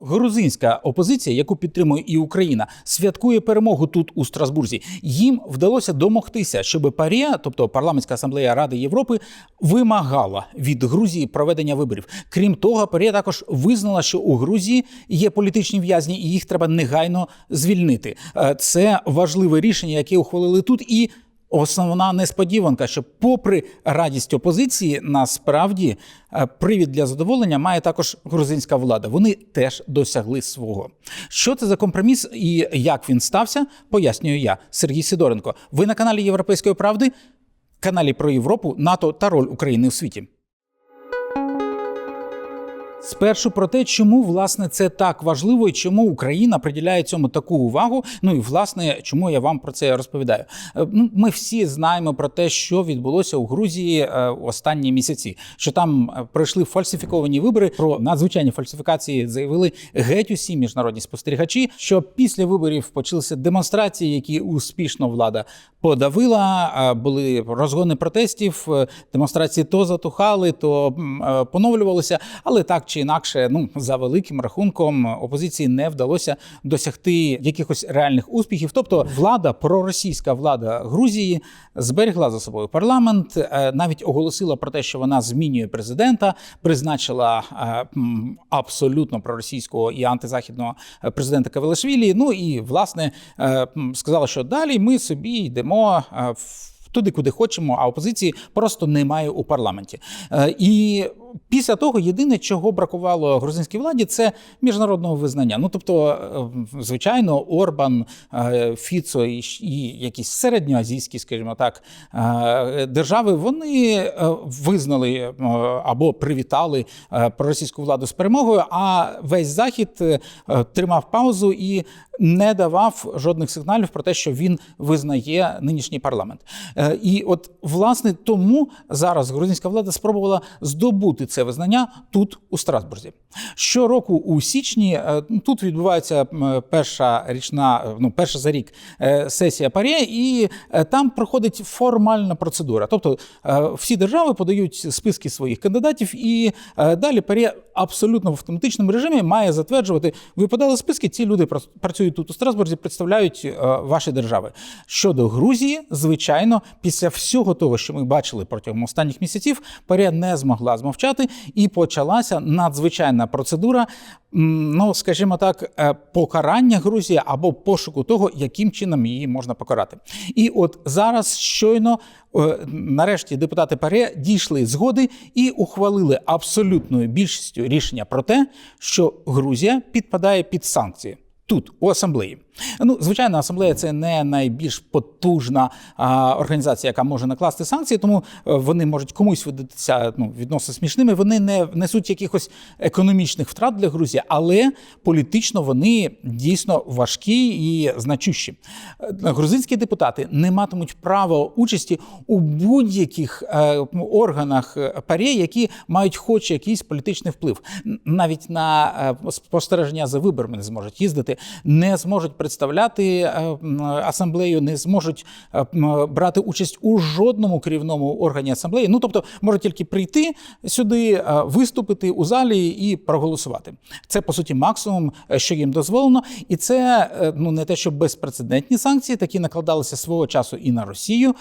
Грузинська опозиція, яку підтримує і Україна, святкує перемогу тут у Страсбурзі. Їм вдалося домогтися, щоб Парія, тобто парламентська асамблея Ради Європи, вимагала від Грузії проведення виборів. Крім того, Парія також визнала, що у Грузії є політичні в'язні, і їх треба негайно звільнити. Е, Це важливе рішення, яке ухвалили тут і. Основна несподіванка, що, попри радість опозиції, насправді е, привід для задоволення має також грузинська влада. Вони теж досягли свого. Що це за компроміс і як він стався, пояснюю я, Сергій Сидоренко. Ви на каналі Європейської правди, каналі про Європу, НАТО та роль України у світі. Спершу про те, чому власне це так важливо і чому Україна приділяє цьому таку увагу. Ну і власне, чому я вам про це розповідаю. Е, ну, Ми всі знаємо про те, що відбулося у Грузії е, останні місяці. Що там е, пройшли фальсифіковані вибори. Про надзвичайні фальсифікації заявили геть усі міжнародні спостерігачі. Що після виборів почалися демонстрації, які успішно влада подавила. Були розгони протестів, демонстрації то затухали, то поновлювалися, але так чи інакше, ну за великим рахунком опозиції не вдалося досягти якихось реальних успіхів. Тобто, влада, проросійська влада Грузії зберегла за собою парламент, е, навіть оголосила про те, що вона змінює президента, призначила е, абсолютно проросійського і антизахідного президента Кавелашвілі. Ну і власне е, сказала, що далі ми собі йдемо в. Туди, куди хочемо, а опозиції просто немає у парламенті. Е, І після того єдине, чого бракувало грузинській владі, це міжнародного визнання. Ну тобто, е, звичайно, Орбан, е, Фіцо і, якісь середньоазійські, скажімо так, держави, вони визнали або привітали проросійську владу з перемогою. А весь захід тримав паузу і не давав жодних сигналів про те, що він визнає нинішній парламент. Е, І от власне тому зараз грузинська влада спробувала здобути це визнання тут, у Страсбурзі. Щороку у січні е, тут відбувається перша річна, е, ну перша за рік е, сесія ПАРЄ, і е, там проходить формальна процедура. Тобто е, всі держави подають списки своїх кандидатів, і е, далі ПАРЄ абсолютно в автоматичному режимі має затверджувати. Ви подали списки, ці люди працюють тут у Страсбурзі, представляють е, ваші держави. Щодо Грузії, звичайно, після всього того, що ми бачили протягом останніх місяців, ПАРЄ не змогла змовчати, і почалася надзвичайна процедура. Ну, скажімо так, е, покарання Грузії або пошуку того, яким чином її можна покарати. І от зараз щойно, е, нарешті, депутати ПАРЄ дійшли згоди і ухвалили абсолютною більшістю рішення про те, що Грузія підпадає під санкції. Тут у асамблеї, ну звичайно, асамблея це не найбільш потужна а, організація, яка може накласти санкції, тому е, вони можуть комусь видатися ну, відносно смішними. Вони не несуть якихось економічних втрат для Грузії, але політично вони дійсно важкі і значущі. Е, Грузинські депутати не матимуть права участі у будь-яких е, органах ПАРЄ, які мають хоч якийсь політичний вплив. Навіть на спостереження за виборами не зможуть їздити, не зможуть представляти е, асамблею, не зможуть е, брати участь у жодному керівному органі асамблеї. Ну тобто можуть тільки прийти сюди, е, виступити у залі і проголосувати. Це по суті максимум, що їм дозволено, і це ну не те, що безпрецедентні санкції, такі накладалися свого часу і на Росію.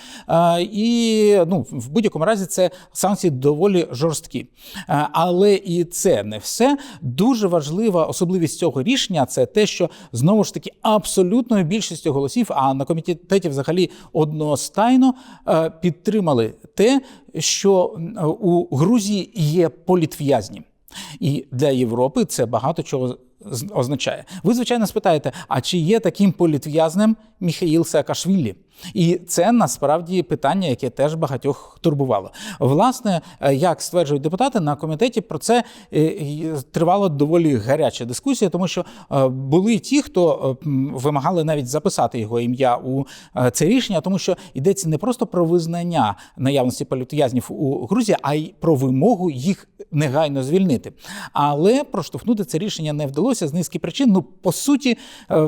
І ну в будь-якому разі це санкції доволі жорсткі. Але і це не все. Дуже важлива особливість цього рішення це те, що знову ж таки абсолютною більшістю голосів, а на комітеті взагалі одностайно е, підтримали те, що у Грузії є політв'язні. І для Європи це багато чого означає. Ви, звичайно, спитаєте, а чи є таким політв'язнем Міхаїл Саакашвілі? І це насправді питання, яке теж багатьох турбувало. Власне, е, як стверджують депутати, на комітеті про це е, тривала доволі гаряча дискусія, тому що е, були ті, хто вимагали навіть записати його ім'я у це рішення, тому що йдеться не просто про визнання наявності політв'язнів у Грузії, а й про вимогу їх негайно звільнити. Але проштовхнути це рішення не вдалося з низки причин. Ну, по суті,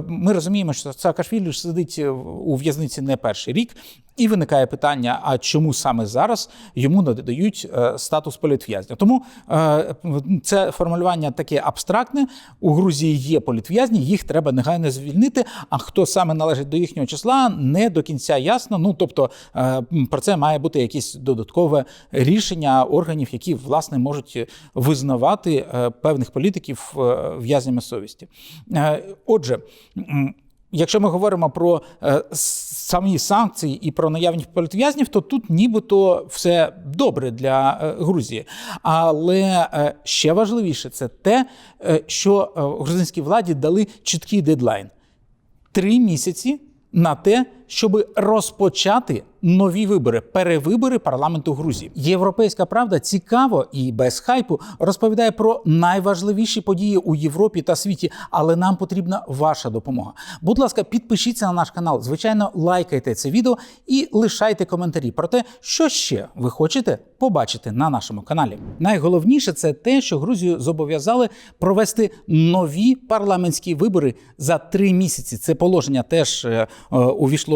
ми розуміємо, що Саакашвілі сидить у в'язниці не перший рік. І виникає питання: а чому саме зараз йому надають е, статус політв'язня? Тому е, це формулювання таке абстрактне. У Грузії є політв'язні, їх треба негайно звільнити. А хто саме належить до їхнього числа, не до кінця ясно. Ну тобто е, про це має бути якесь додаткове рішення органів, які власне можуть визнавати певних політиків в'язнями совісті. Отже. Якщо ми говоримо про е, самі санкції і про наявність політв'язнів, то тут нібито все добре для е, Грузії. Але е, ще важливіше це те, що грузинській владі дали чіткий дедлайн три місяці на те, щоб розпочати нові вибори, перевибори парламенту Грузії. Європейська правда цікаво і без хайпу розповідає про найважливіші події у Європі та світі, але нам потрібна ваша допомога. Будь ласка, підпишіться на наш канал. Звичайно, лайкайте це відео і лишайте коментарі про те, що ще ви хочете побачити на нашому каналі. Найголовніше це те, що Грузію зобов'язали провести нові парламентські вибори за три місяці. Це положення теж е,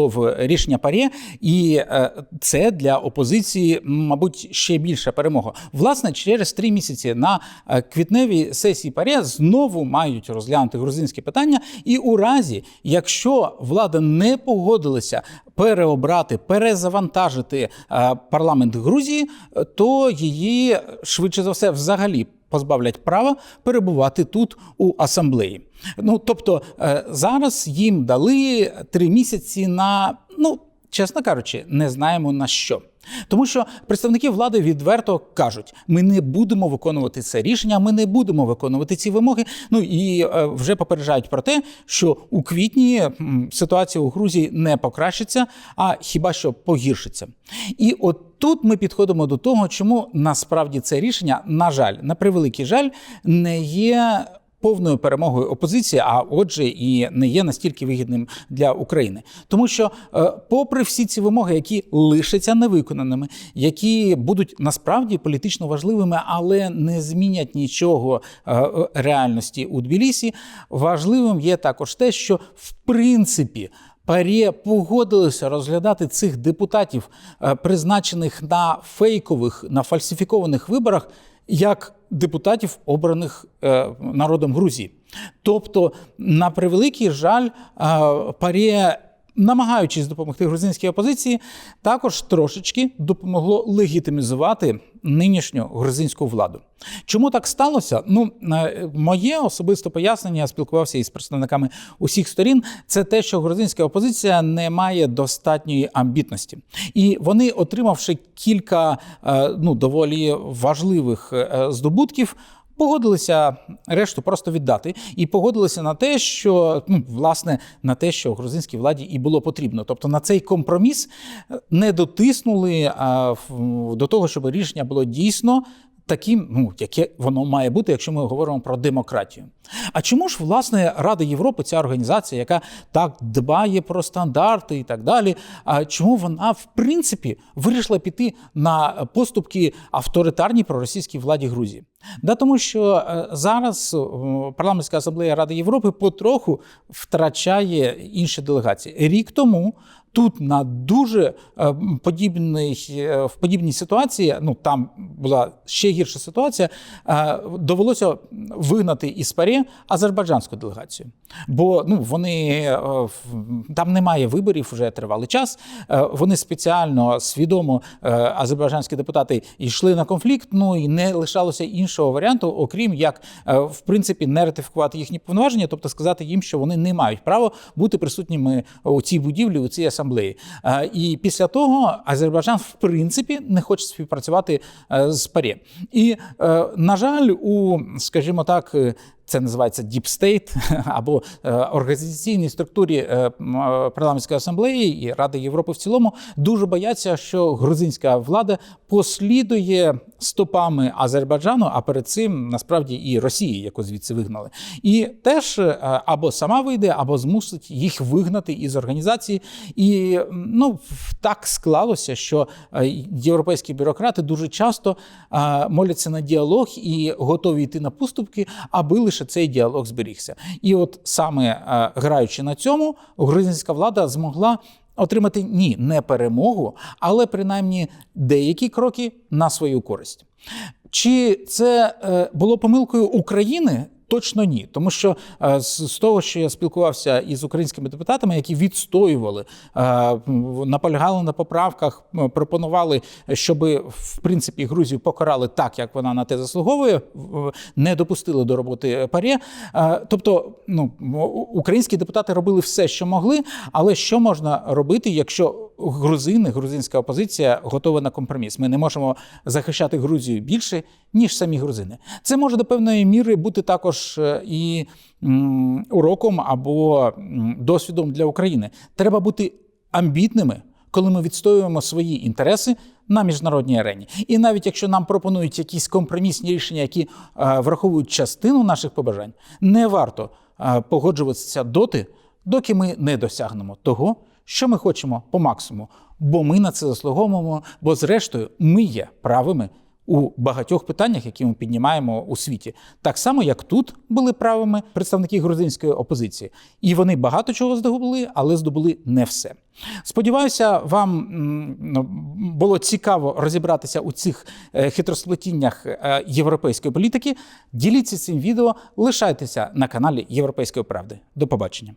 в рішення ПАРЄ, і е, це для опозиції, мабуть, ще більша перемога. Власне, через три місяці на е, квітневій сесії ПАРЄ знову мають розглянути грузинське питання. І у разі, якщо влада не погодилася переобрати, перезавантажити е, парламент Грузії, то її швидше за все взагалі позбавлять права перебувати тут у асамблеї. Ну тобто е, зараз їм дали три місяці на ну, чесно кажучи, не знаємо на що. Тому що представники влади відверто кажуть: ми не будемо виконувати це рішення, ми не будемо виконувати ці вимоги. Ну і е, вже попереджають про те, що у квітні ситуація у Грузії не покращиться, а хіба що погіршиться. І от тут ми підходимо до того, чому насправді це рішення, на жаль, на превеликий жаль, не є повною перемогою опозиції, а отже, і не є настільки вигідним для України, тому що, е, попри всі ці вимоги, які лишаться невиконаними, які будуть насправді політично важливими, але не змінять нічого е, реальності у Тбілісі, важливим є також те, що в принципі. Парє погодилися розглядати цих депутатів, е, призначених на фейкових, на фальсифікованих виборах, як депутатів, обраних е, народом Грузії. Тобто, на превеликий жаль, е, Парє, намагаючись допомогти грузинській опозиції, також трошечки допомогло легітимізувати нинішню грузинську владу. Чому так сталося? Ну, е, моє особисте пояснення, я спілкувався із представниками усіх сторін. Це те, що грузинська опозиція не має достатньої амбітності, і вони, отримавши кілька е, ну доволі важливих е, здобутків. Погодилися решту просто віддати, і погодилися на те, що ну власне на те, що грузинській владі і було потрібно. Тобто на цей компроміс е, не дотиснули а, до того, щоб рішення було дійсно таким, ну яке воно має бути, якщо ми говоримо про демократію. А чому ж власне Рада Європи, ця організація, яка так дбає про стандарти і так далі? А чому вона в принципі вирішила піти на поступки авторитарній проросійській владі Грузії? Да, тому що е, зараз е, парламентська асамблея Ради Європи потроху втрачає інші делегації. Рік тому тут на дуже е, подібний, в подібній ситуації, ну там була ще гірша ситуація, довелося вигнати із ПАРЄ азербайджанську делегацію. Бо ну, вони там немає виборів вже тривалий час. Вони спеціально свідомо азербайджанські депутати йшли на конфлікт. Ну і не лишалося іншого варіанту, окрім як е, в принципі не ратифікувати їхні повноваження, тобто сказати їм, що вони не мають права бути присутніми у цій будівлі, у цій асамблеї. Е, І після того Азербайджан в принципі не хоче співпрацювати е, з ПАРЄ. І на жаль, у скажімо так. Це називається Deep State або е, організаційній структурі е, е, парламентської асамблеї і Ради Європи в цілому дуже бояться, що грузинська влада послідує стопами Азербайджану, а перед цим насправді і Росії, яку звідси вигнали, і теж або сама вийде, або змусить їх вигнати із організації. І ну так склалося, що європейські бюрократи дуже часто моляться на діалог і готові йти на поступки, аби лише цей діалог зберігся. І от саме е, граючи на цьому, грузинська влада змогла отримати ні, не перемогу, але принаймні деякі кроки на свою користь. Чи це е, було помилкою України? Точно ні, тому що е, з, того, що я спілкувався із українськими депутатами, які відстоювали, е, наполягали на поправках, пропонували, щоб в принципі Грузію покарали так, як вона на те заслуговує, не допустили до роботи ПАРЄ. Е, тобто, ну українські депутати робили все, що могли, але що можна робити, якщо грузини, грузинська опозиція готова на компроміс? Ми не можемо захищати Грузію більше, ніж самі грузини. Це може до певної міри бути також е, і уроком або досвідом для України. Треба бути амбітними, коли ми відстоюємо свої інтереси на міжнародній арені. І навіть якщо нам пропонують якісь компромісні рішення, які е, враховують частину наших побажань, не варто е, погоджуватися доти, доки ми не досягнемо того, що ми хочемо по максимуму. Бо ми на це заслуговуємо, бо зрештою ми є правими у багатьох питаннях, які ми піднімаємо у світі, так само як тут були правими представники грузинської опозиції, і вони багато чого здобули, але здобули не все. Сподіваюся, вам було цікаво розібратися у цих е, хитросплетіннях е, європейської політики. Діліться цим відео, лишайтеся на каналі Європейської правди. До побачення.